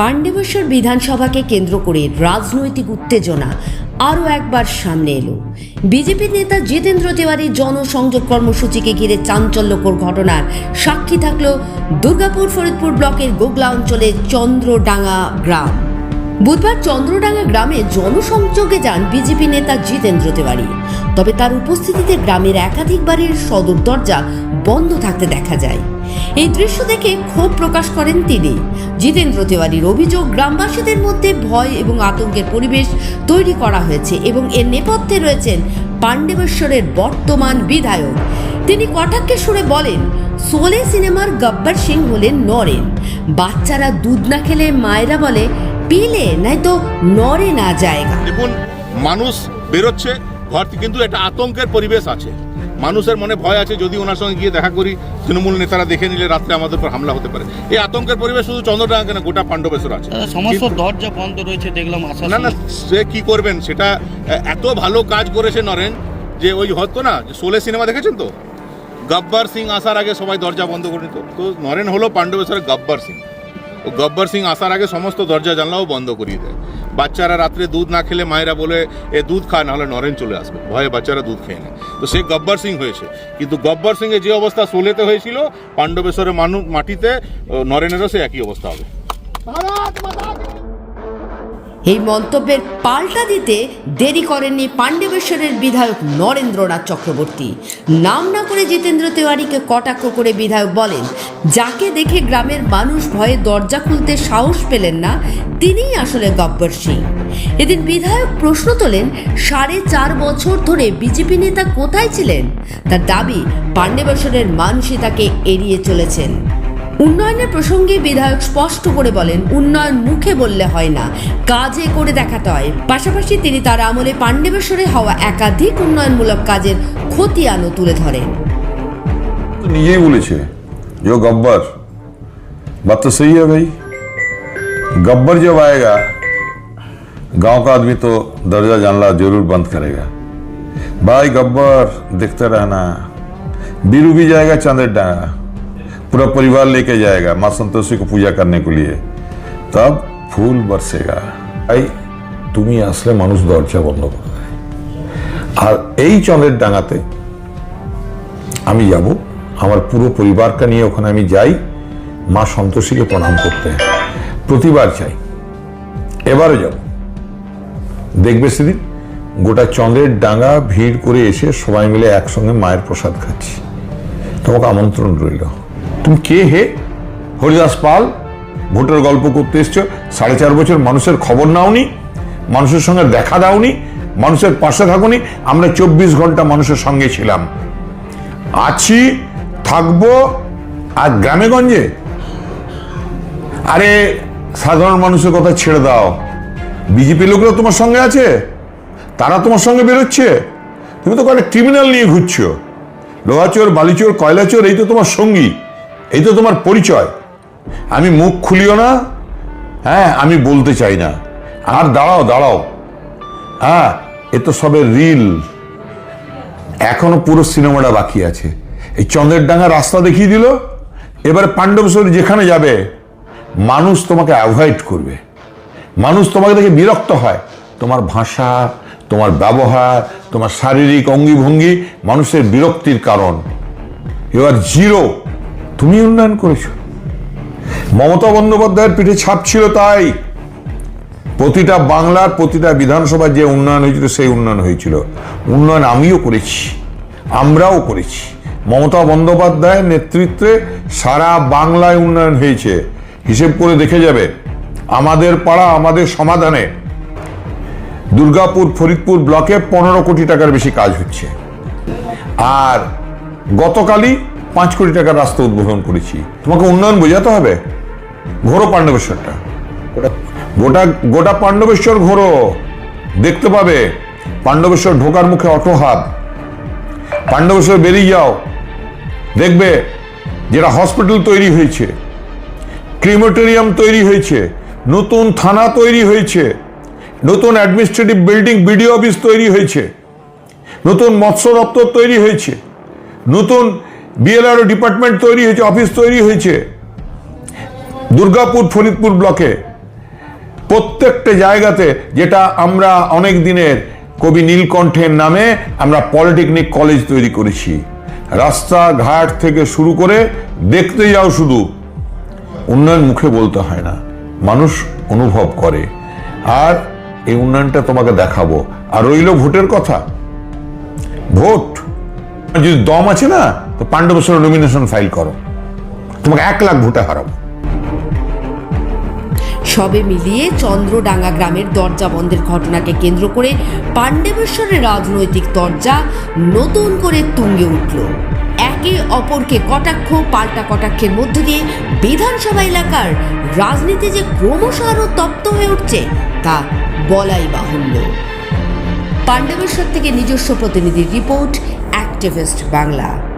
পাণ্ডবেশ্বর বিধানসভাকে কেন্দ্র করে রাজনৈতিক উত্তেজনা আরও একবার সামনে এলো। বিজেপি নেতা জিতেন্দ্র তিওয়ারির জনসংযোগ কর্মসূচিকে ঘিরে চাঞ্চল্যকর ঘটনার সাক্ষী থাকল দুর্গাপুর ফরিদপুর ব্লকের গোগলা অঞ্চলের চন্দ্রডাঙ্গা গ্রাম। বুধবার চন্দ্রডাঙ্গা গ্রামে জনসংযোগে যান বিজেপি নেতা জিতেন্দ্র তিওয়ারি। তবে তার উপস্থিতিতে গ্রামের একাধিক বাড়ির সদর দরজা বন্ধ থাকতে দেখা যায়। এই দৃশ্য দেখে ক্ষোভ প্রকাশ করেন তিনি। জিতেন্দ্র তিওয়ারির অভিযোগ, গ্রামবাসীদের মধ্যে ভয় এবং আতঙ্কের পরিবেশ তৈরি করা হয়েছে এবং এর নেপথ্যে রয়েছেন পাণ্ডবেশ্বরের বর্তমান বিধায়ক। তিনি কটাক্ষে সুরে বলেন, সোলে সিনেমার গব্বর সিং হলেন নরেন। বাচ্চারা দুধ না খেলে মায়েরা বলে, পিলে নাই তো নরে না জায়গা। দেখুন, মানুষ বেরোচ্ছে ঘর কিন্তু একটা আতঙ্কের পরিবেশ আছে। মানুষের মনে ভয় আছে যদি ওনার সঙ্গে গিয়ে দেখা করি তৃণমূল নেতারা দেখে নিলে রাত্রে আমাদের উপর হামলা হতে পারে। এই আতঙ্কের পরিবেশ শুধু চন্দ্রডাঙ্গা কেন গোটা পাণ্ডবেশ্বর আছে। সমস্ত দরজা বন্ধ রয়েছে দেখলাম না না সে কি করবেন সেটা এত ভালো কাজ করেছে নরেন যে ওই হতো না যে শোলে সিনেমা দেখেছেন তো? গব্বর সিং আসার আগে সবাই দরজা বন্ধ করে নিত। তো নরেন হলো পাণ্ডবেশ্বরের গব্বর সিং। ও গব্বর সিং আসার আগে সমস্ত দরজা জানলাও বন্ধ করিয়ে দেয়। বাচ্চারা রাত্রে দুধ না খেলে মায়েরা বলে, এ দুধ খা, নাহলে নরেন চলে আসবে। ভয়ে বাচ্চারা দুধ খেয়ে নেয়। তো সে গব্বর সিং হয়েছে। কিন্তু গব্বর সিংয়ের যে অবস্থা সোলেতে হয়েছিল, পাণ্ডবেশ্বরের মানুষ মাটিতে নরেনেরও সে একই অবস্থা হবে। এই মন্তব্যের পাল্টা দিতে দেরি করেননি পাণ্ডবেশ্বরের বিধায়ক নরেন্দ্রনাথ চক্রবর্তী। নাম না করে জিতেন্দ্র তিওয়ারিকে কটাক্ষ করে বিধায়ক বলেন, যাকে দেখে গ্রামের মানুষ ভয়ে দরজা খুলতে সাহস পেলেন না, তিনিই আসলে গব্বর সিং। এদিন বিধায়ক প্রশ্ন তোলেন, সাড়ে চার বছর ধরে বিজেপি নেতা কোথায় ছিলেন? তার দাবি, পাণ্ডবেশ্বরের মানুষই তাকে এড়িয়ে চলেছেন। উন্নয়নের প্রসঙ্গে বিধায়ক স্পষ্ট করে বলেন উন্নয়ন মুখে বললে হয় না কাজে করে দেখাতে হয় পাশাপাশি তিনি তার আমলে পাণ্ডবেশ্বরে হওয়া একাধিক উন্নয়নমূলক কাজের খতিয়ানও তুলে ধরেন तो नीचे ही बोले छे जो गब्बर बात तो सही है भाई गब्बर जब आएगा गांव का आदमी तो दरजा जानला जरूर बंद करेगा भाई गब्बर देखते रहना बीरू भी जाएगा चांदेर डांगा पूरा परिवार लेके जाएगा माँ संतोषी को पूजा करने के लिए तब फूल बरसेगा भाई তুমি আসলে মানুষ দরজা বন্ধ করে দেয় আর এই চন্দ্রের ডাঙাতে আমি যাব আমার পুরো পরিবারকে নিয়ে ওখানে আমি যাই মা সন্তোষীকে প্রণাম করতে প্রতিবার যাই এবারও যাব দেখবে সেদিন গোটা চন্দ্রের ডাঙ্গা ভিড় করে এসে সবাই মিলে একসঙ্গে মায়ের প্রসাদ খাচ্ছি তোমাকে আমন্ত্রণ রইল তুমি কে হে? হরিদাস পাল, ভোটের গল্প করতে এসছো, সাড়ে চার বছর মানুষের খবর নাওনি, মানুষের সঙ্গে দেখা দাওনি, মানুষের পাশে থাকুনি, আমরা চব্বিশ ঘণ্টা মানুষের সঙ্গে ছিলাম। আছি, থাকব, আর গ্রামে গঞ্জে? আরে, সাধারণ মানুষের কথা ছেড়ে দাও। বিজেপি লোকরা তোমার সঙ্গে আছে? তারা তোমার সঙ্গে বেরোচ্ছে? তুমি তো কয়েকটা ক্রিমিনাল নিয়ে ঘুরছো। লোহাচোর, বালিচোর, কয়লাচোর, এই তো তোমার সঙ্গী। এই তো তোমার পরিচয়। আমি মুখ খুলিও না হ্যাঁ আমি বলতে চাই না। আর দাঁড়াও দাঁড়াও। হ্যাঁ এ তো সবে রিল। এখনও পুরো সিনেমাটা বাকি আছে। এই চন্দ্রের ডাঙ্গা রাস্তা দেখিয়ে দিল, এবারে পাণ্ডবেশ্বর যেখানে যাবে, মানুষ তোমাকে অ্যাভয়েড করবে। মানুষ তোমাকে দেখে বিরক্ত হয়। তোমার ভাষা, তোমার ব্যবহার, তোমার শারীরিক অঙ্গি ভঙ্গি মানুষের বিরক্তির কারণ। ইউ আর জিরো তুমি উন্নয়ন করেছ। মমতা বন্দ্যোপাধ্যায়ের পিঠে ছাপ ছিল তাই। প্রতিটা বাংলার, প্রতিটা বিধানসভার যে উন্নয়ন হয়েছিল, সেই উন্নয়ন হয়েছিল। উন্নয়ন আমিও করেছি, আমরাও করেছি। মমতা বন্দ্যোপাধ্যায়ের নেতৃত্বে সারা বাংলায় উন্নয়ন হয়েছে। হিসেব করে দেখে যাবে, আমাদের পাড়া, আমাদের সমাধানে দুর্গাপুর, ফরিদপুর ব্লকে পনেরো কোটি টাকার বেশি কাজ হচ্ছে। আর গতকালই পাঁচ কোটি টাকার রাস্তা উদ্বোধন করেছি। তোমাকে উন্নয়ন বোঝাতে হবে? ঘোরো পাণ্ডবেশ্বরটা। গোটা গোটা পাণ্ডবেশ্বর ঘোরো। দেখতে পাবে, পাণ্ডবেশ্বর ঢোকার মুখে অটো হাব পাণ্ডবেশ্বর বেরিয়ে যাও। দেখবে যেটা হসপিটাল তৈরি হয়েছে, ক্রিমেটোরিয়াম তৈরি হয়েছে, নতুন থানা তৈরি হয়েছে, নতুন অ্যাডমিনিস্ট্রেটিভ বিল্ডিং বিডিও অফিস তৈরি হয়েছে, নতুন মৎস্য দপ্তর তৈরি হয়েছে, নতুন বিএলআরও ডিপার্টমেন্ট তৈরি হয়েছে অফিস তৈরি হয়েছে। দুর্গাপুর ফরিদপুর ব্লকে প্রত্যেকটা জায়গাতে যেটা আমরা অনেক দিনের কবি নীলকণ্ঠের নামে আমরা পলিটেকনিক কলেজ তৈরি করেছি। রাস্তাঘাট থেকে শুরু করে দেখতে যাও শুধু, উন্নয়ন মুখে বলতে হয় না, মানুষ অনুভব করে। আর এই উন্নয়নটা তোমাকে দেখাবো। আর রইল ভোটের কথা। ভোট, যদি দম আছে না তো পাণ্ডবেশ্বর নমিনেশন ফাইল করো। তোমাকে এক লাখ ভোটে হারাবো। সবে মিলিয়ে চন্দ্রডাঙ্গা গ্রামের দরজা বন্ধের ঘটনাকে কেন্দ্র করে পাণ্ডবেশ্বরের রাজনৈতিক দরজা নতুন করে তুঙ্গে উঠল। একে অপরকে কটাক্ষ, পাল্টা কটাক্ষের মধ্য দিয়ে বিধানসভা এলাকার রাজনীতি যে ক্রমশ আরও তপ্ত হয়ে উঠছে, তা বলাই বাহুল্য। পাণ্ডবেশ্বর থেকে নিজস্ব প্রতিনিধির রিপোর্ট, অ্যাক্টিভিস্ট বাংলা।